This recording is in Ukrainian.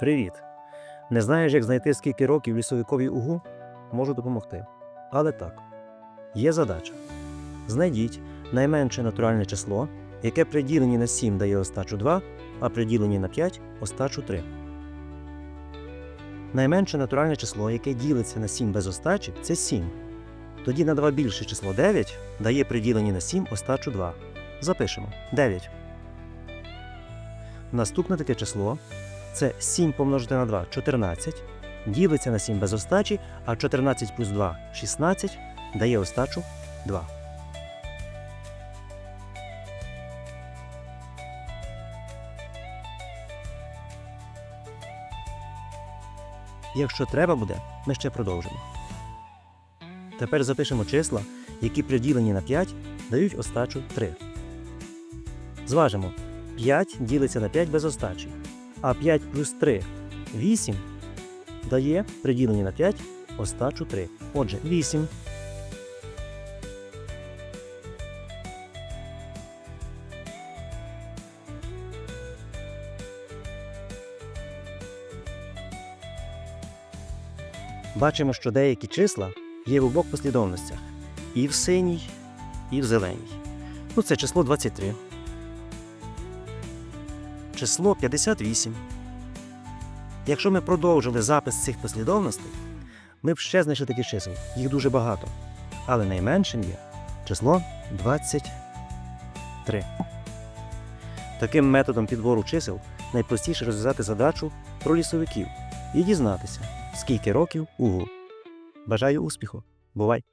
Привіт! Не знаєш, як знайти скільки років лісовикові угу? Можу допомогти. Але так. Є задача. Знайдіть найменше натуральне число, яке при діленні на 7 дає остачу 2, а при діленні на 5 остачу 3. Найменше натуральне число, яке ділиться на 7 без остачі, це 7. Тоді на 2 більше число 9 дає при діленні на 7 остачу 2. Запишемо 9. Наступне таке число це 7 помножити на 2 14, ділиться на 7 без остачі, а 14 плюс 2 16 дає остачу 2. Якщо треба буде, ми ще продовжимо. Тепер запишемо числа, які при діленні на 5 дають остачу 3. Зважимо. 5 ділиться на 5 без остачі, а 5 плюс 3 8 дає при діленні на 5 остачу 3. Отже, 8. Бачимо, що деякі числа є в обох послідовностях і в синій, і в зеленій. Ну, це число 23. Число 58. Якщо ми продовжили запис цих послідовностей, ми б ще знайшли такі чисел. Їх дуже багато. Але найменшим є число 23. Таким методом підбору чисел найпростіше розв'язати задачу про лісовиків і дізнатися, скільки років угу. Бажаю успіху! Бувай!